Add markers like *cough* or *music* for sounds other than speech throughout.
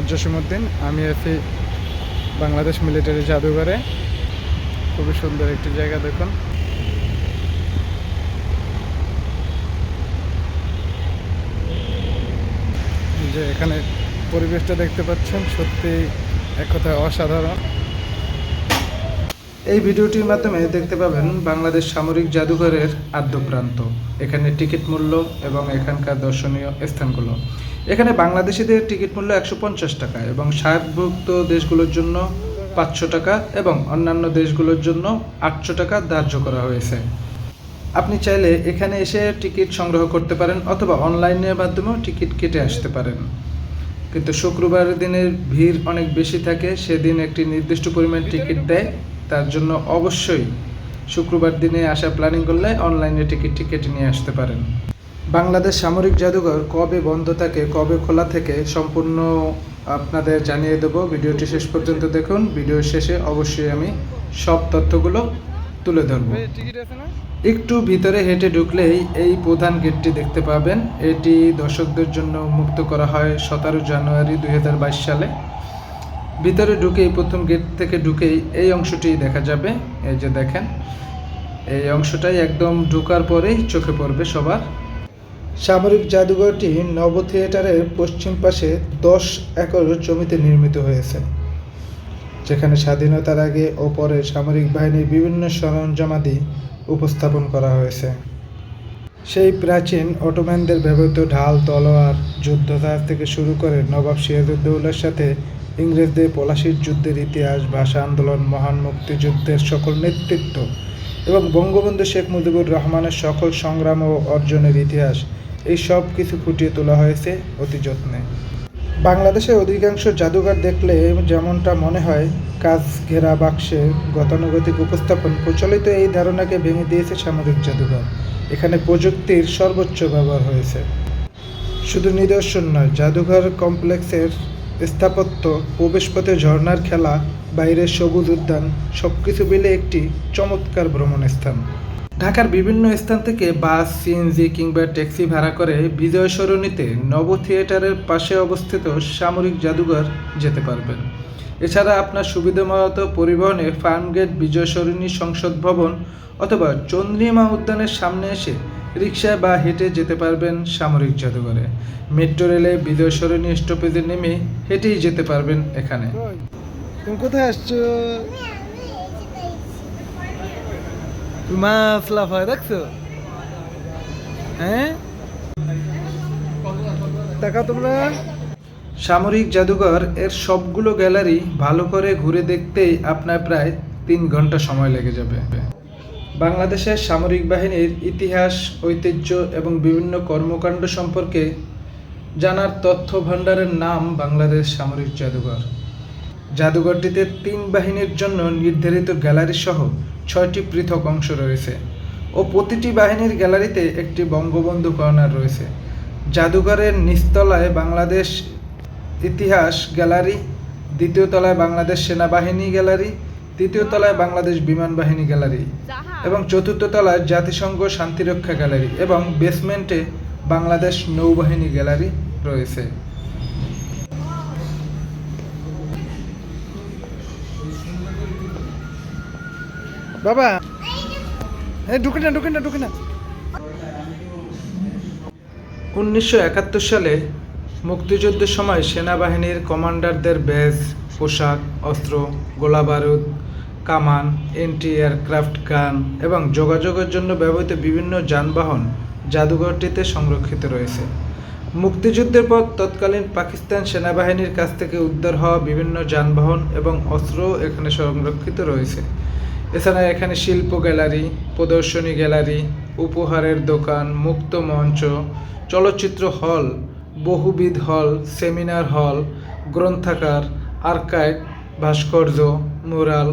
মোহাম্মদ জসিমউদ্দিন, আমি আছি বাংলাদেশ মিলিটারি জাদুঘরে। খুবই সুন্দর একটি জায়গা দেখুন। যে এখানে পরিবেশটা দেখতে পাচ্ছেন, সত্যি এক অসাধারণ। এই ভিডিওটির মাধ্যমে দেখতে পাবেন বাংলাদেশ সামরিক জাদুঘরের আদ্যপ্রান্ত এখানে টিকিট মূল্য এবং এখানকার দর্শনীয় স্থানগুলো। এখানে বাংলাদেশিদের টিকিট মূল্য একশো পঞ্চাশ টাকা এবং সাহেবভুক্ত দেশগুলোর জন্য পাঁচশো টাকা এবং অন্যান্য দেশগুলোর জন্য আটশো টাকা ধার্য করা হয়েছে। আপনি চাইলে এখানে এসে টিকিট সংগ্রহ করতে পারেন অথবা অনলাইনের মাধ্যমেও টিকিট কেটে আসতে পারেন। কিন্তু শুক্রবার দিনের ভিড় অনেক বেশি থাকে, সেদিন একটি নির্দিষ্ট পরিমাণ টিকিট দেয়, তার জন্য অবশ্যই শুক্রবার দিনে আসা প্ল্যানিং করলে অনলাইনে টিকিটটি কেটে নিয়ে আসতে পারেন। বাংলাদেশ সামরিক জাদুঘর কবে বন্ধ থাকে কবে খোলা থেকে সম্পূর্ণ আপনাদের জানিয়ে দেব। ভিডিওটি শেষ পর্যন্ত দেখুন। ভিডিও শেষে অবশ্যই আমি সব তথ্যগুলো তুলে ধরবো। একটু ভিতরে হেঁটে ঢুকলেই এই প্রধান গেটটি দেখতে পাবেন। এটি দর্শকদের জন্য মুক্ত করা হয় সতেরো জানুয়ারি দুই হাজার বাইশ সালে। ভিতরে ঢুকেই প্রথম গেট থেকে ঢুকেই এই অংশটি দেখা যাবে। এই যে দেখেন এই অংশটাই একদম ঢোকার পরেই চোখে পড়বে সবার। সামরিক জাদুঘরটি নব থিয়েটারের পশ্চিম পাশে দশ একর জমিতে নির্মিত হয়েছে, যেখানে স্বাধীনতার আগে ও পরে সামরিক বাহিনীর বিভিন্ন সরঞ্জামাদি উপস্থাপন করা হয়েছে। সেই প্রাচীন অটোম্যানদের ব্যবহৃত ঢাল, তলোয়ার, যুদ্ধজাহাজ থেকে শুরু করে নবাব সিরাজউদ্দৌলার সাথে ইংরেজদের পলাশির যুদ্ধের ইতিহাস, ভাষা আন্দোলন, মহান মুক্তিযুদ্ধের সকল নেতৃত্ব এবং বঙ্গবন্ধু শেখ মুজিবুর রহমানের সকল সংগ্রাম ও অর্জনের ইতিহাস, এই সব কিছু ফুটিয়ে তোলা হয়েছে অতি যত্নে। বাংলাদেশের অধিকাংশ জাদুঘর দেখলে যেমনটা মনে হয়, কাজ ঘেরা বাক্সে গতানুগতিক উপস্থাপন প্রচলিত এই ধারণাকে ভেঙে দিয়েছে সামরিক জাদুঘর। এখানে প্রযুক্তির সর্বোচ্চ ব্যবহার হয়েছে। শুধু নিদর্শন নয়, জাদুঘর কমপ্লেক্সের স্থাপত্য, প্রবেশপথে ঝর্ণার খেলা বাইরের সবুজ উদ্যান সব কিছু মিলে একটি চমৎকার ভ্রমণ স্থান ঢাকার বিভিন্ন স্থান থেকে বাস সিএনজি কিংবা ট্যাক্সি ভাড়া করে বিজয় সরণিতে নব থিয়েটারের পাশে অবস্থিত সামরিক জাদুঘর যেতে পারবেন। এছাড়া আপনার সুবিধামতো পরিবহনে ফার্মগেট বিজয় সরণি সংসদ ভবন অথবা চন্দ্রিমা উদ্যানের সামনে এসে রিক্সায় বা হেঁটে যেতে পারবেন সামরিক জাদুঘরে। মেট্রো রেলে বিজয় সরণি স্টপেজে নেমে হেঁটেই যেতে পারবেন এখানে। তুমি কোথায় আসছো? মাছ লাফায় দেখছ? হ্যাঁ? দেখা তোমরা। সামরিক জাদুঘর এর সবগুলো গ্যালারি ভালো করে ঘুরে দেখতেই আপনার প্রায় তিন ঘণ্টা সময় লেগে যাবে। বাংলাদেশের সামরিক বাহিনীর ইতিহাস, ঐতিহ্য এবং বিভিন্ন কর্মকাণ্ড সম্পর্কে জানার তথ্য ভাণ্ডারের নাম বাংলাদেশ সামরিক জাদুঘর। জাদুঘরটিতে তিন বাহিনীর জন্য নির্ধারিত গ্যালারি সহ ছয়টি পৃথক অংশ রয়েছে ও প্রতিটি বাহিনীর গ্যালারিতে একটি বঙ্গবন্ধু কর্নার রয়েছে। জাদুঘরের নিচতলায় বাংলাদেশ ইতিহাস গ্যালারি, দ্বিতীয় তলায় বাংলাদেশ সেনাবাহিনী গ্যালারি তৃতীয় তলায় বাংলাদেশ বিমান বাহিনী গ্যালারি এবং চতুর্থ তলায় জাতিসংঘ শান্তিরক্ষা গ্যালারি এবং বেসমেন্টে বাংলাদেশ নৌবাহিনী গ্যালারি রয়েছে। বাবা! ঢুকে না ঢুকে না ঢুকে না। উনিশশো একাত্তর সালে মুক্তিযুদ্ধের সময় সেনাবাহিনীর কমান্ডারদের ব্যাজ পোশাক অস্ত্র গোলাবারুদ কামান, এন্টি এয়ারক্রাফট গান এবং যোগাযোগের জন্য ব্যবহৃত বিভিন্ন যানবাহন জাদুঘরটিতে সংরক্ষিত রয়েছে। মুক্তিযুদ্ধের পর তৎকালীন পাকিস্তান সেনাবাহিনীর কাছ থেকে উদ্ধার হওয়া বিভিন্ন যানবাহন এবং অস্ত্রও এখানে সংরক্ষিত রয়েছে। এছাড়া এখানে শিল্প গ্যালারি, প্রদর্শনী গ্যালারি, উপহারের দোকান, মুক্ত মঞ্চ, চলচ্চিত্র হল, বহুবিধ হল, সেমিনার হল, গ্রন্থাগার, আর্কাইভ, ভাস্কর্য, মুরাল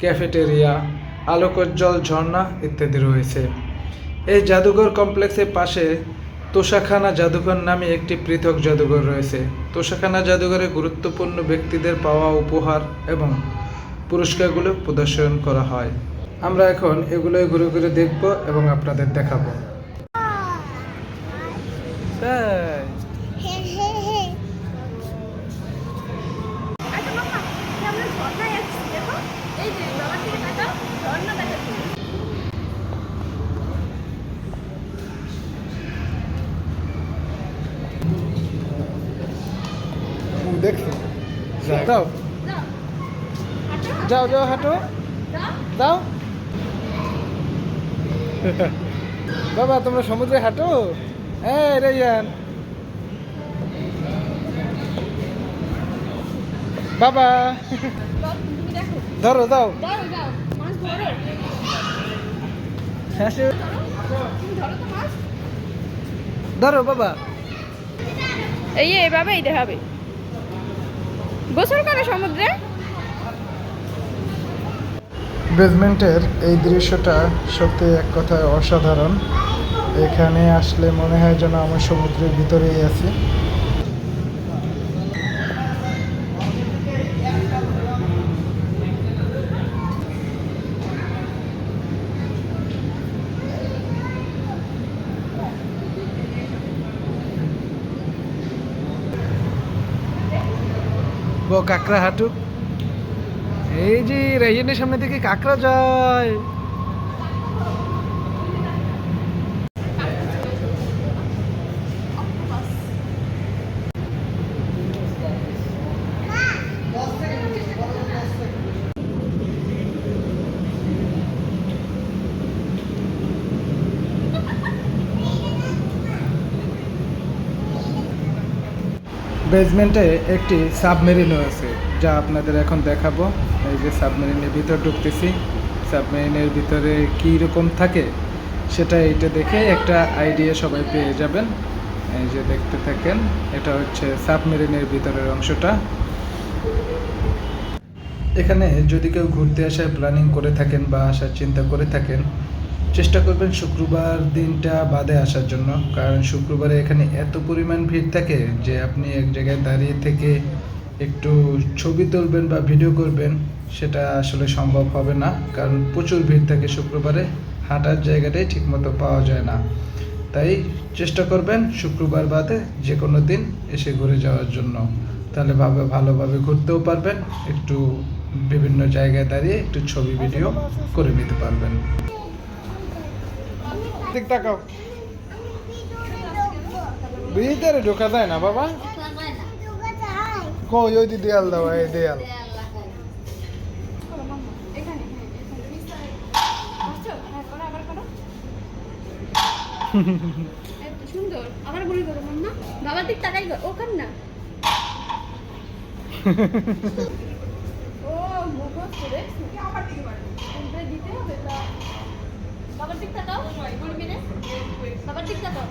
ক্যাফেটেরিয়া আলোকজ্জ্বল ঝর্ণা ইত্যাদি রয়েছে। এই জাদুঘর কমপ্লেক্সের পাশে তোষাখানা জাদুঘর নামে একটি পৃথক জাদুঘর রয়েছে। তোষাখানা জাদুঘরে গুরুত্বপূর্ণ ব্যক্তিদের পাওয়া উপহার এবং পুরস্কারগুলো প্রদর্শন করা হয়। আমরা এখন এগুলোই ঘুরে ঘুরে দেখব এবং আপনাদের দেখাবো। দাও। যাও যাও হাঁটো। দাও। *laughs* বাবা তোমরা সমুদ্রে হাঁটো? হ্যাঁ রেয়ান বাবা। ধরো দাও। ধরো বাবা। এই এভাবেই দেখাবে। গোসল করে সমুদ্রে। বেজমেন্টের এই দৃশ্যটা সত্যি এক কথায় অসাধারণ। এখানে আসলে মনে হয় যেন আমার সমুদ্রের ভিতরেই আছি। কাকড়া হাঁটুক এই যে রাইজেনের সামনে থেকে কাঁকড়া যায়। বেসমেন্টে একটি সাবমেরিনও আছে, যা আপনাদের এখন দেখাবো। এই যে সাবমেরিনের ভিতর ঢুকতেছি সাবমেরিনের ভিতরে কী রকম থাকে সেটা এইটা দেখে একটা আইডিয়া সবাই পেয়ে যাবেন। এই যে দেখতে থাকেন, এটা হচ্ছে সাবমেরিনের ভিতরের অংশটা। এখানে যদি কেউ ঘুরতে আসার প্ল্যানিং করে থাকেন বা আসার চিন্তা করে থাকেন চেষ্টা করবেন শুক্রবার দিনটা বাদে আসার জন্য। কারণ শুক্রবারে এখানে এত পরিমাণ ভিড় থাকে যে আপনি এক জায়গায় দাঁড়িয়ে থেকে একটু ছবি তুলবেন বা ভিডিও করবেন, সেটা আসলে সম্ভব হবে না। কারণ প্রচুর ভিড় থাকে শুক্রবারে, হাঁটার জায়গাটাই ঠিকমতো পাওয়া যায় না। তাই চেষ্টা করবেন শুক্রবার বাদে যে কোনো দিন এসে ঘুরে যাওয়ার জন্য। তাহলে ভাবে, ভালোভাবে ঘুরতেও পারবেন, একটু বিভিন্ন জায়গায় দাঁড়িয়ে একটু ছবি, ভিডিও করে নিতে পারবেন। দিক তাকাও ভিতরে ঢোকা যায় না বাবা? কই ওই দি দেয়াল দাও এই দেয়াল। হ্যাঁ সুন্দর আবার গুলি করো মাম্মা বাবার দিক তাকাই না ও মুখস্থ রে। আবার দিকে পারবে দিতে হবে তো? বাবার দিক তাকাও গুলি মেরে বাবার দিক তাকাও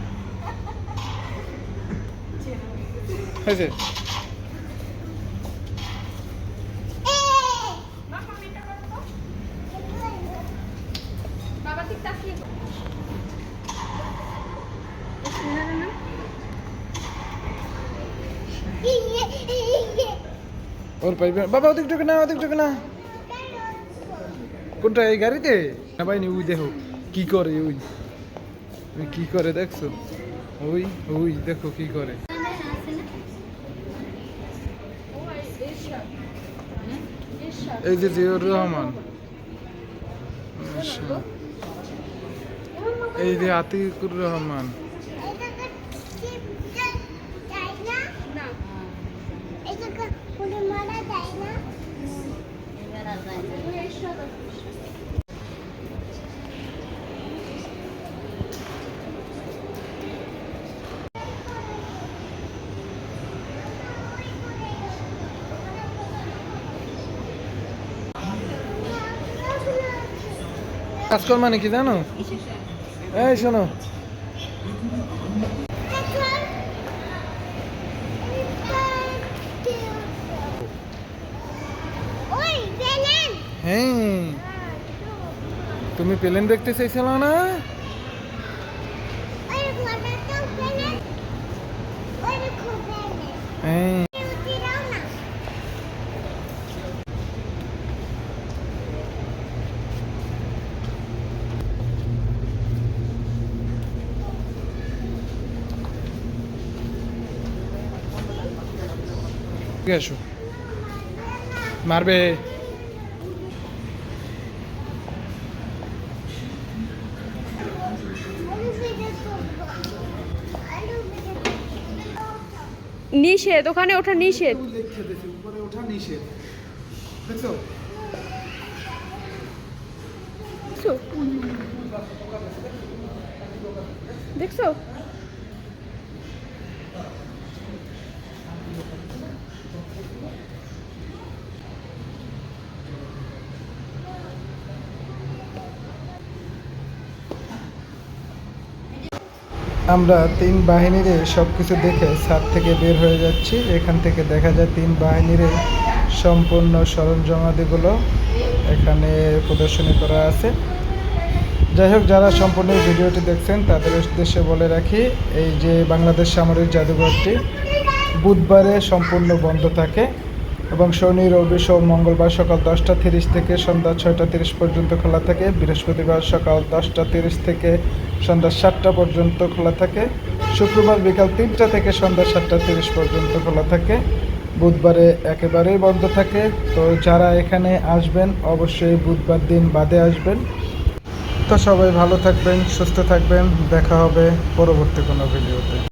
হয়েছে। ওর পাইবে। বাবা ওদিক ঢুকে না ওদিক ঢুকে না। কোনটা এই গাড়িতে? না ভাই ওই দেখো। কি করে ওই? কি করে দেখছ? ওই ওই, দেখো কি করে। এই যে জিয়র রহমান। এই যে আতিকুর রহমান না ওই এরশাদ কাজকর মানে কি জানো এই শোনো হ্যাঁ তুমি প্লেন দেখতে চাইছিল না হ্যাঁ এসো মারবে। নিষেধ ওখানে ওঠা নিষেধ। ওঠা নিষেধ। দেখছ দেখছ? দেখছ? আমরা তিন বাহিনীর সব কিছু দেখে ছাদ থেকে বের হয়ে যাচ্ছি। এখান থেকে দেখা যায় তিন বাহিনীর সম্পূর্ণ সরঞ্জামাদিগুলো এখানে প্রদর্শনী করা আছে। যাই হোক, যারা সম্পূর্ণ ভিডিওটি দেখছেন, তাদের উদ্দেশ্যে বলে রাখি, এই যে বাংলাদেশ সামরিক জাদুঘরটি বুধবারে সম্পূর্ণ বন্ধ থাকে। এবং শনি, রবি, সোম, মঙ্গলবার সকাল দশটা তিরিশ থেকে সন্ধ্যা ছয়টা তিরিশ পর্যন্ত খোলা থাকে। বৃহস্পতিবার সকাল দশটা তিরিশ থেকে সন্ধ্যা সাতটা পর্যন্ত খোলা থাকে। শুক্রবার বিকাল তিনটা থেকে সন্ধ্যা সাতটা তিরিশ পর্যন্ত খোলা থাকে। বুধবারে একেবারেই বন্ধ থাকে। তো যারা এখানে আসবেন, অবশ্যই বুধবার দিন বাদে আসবেন। তো সবাই ভালো থাকবেন, সুস্থ থাকবেন। দেখা হবে পরবর্তী কোনো ভিডিওতে।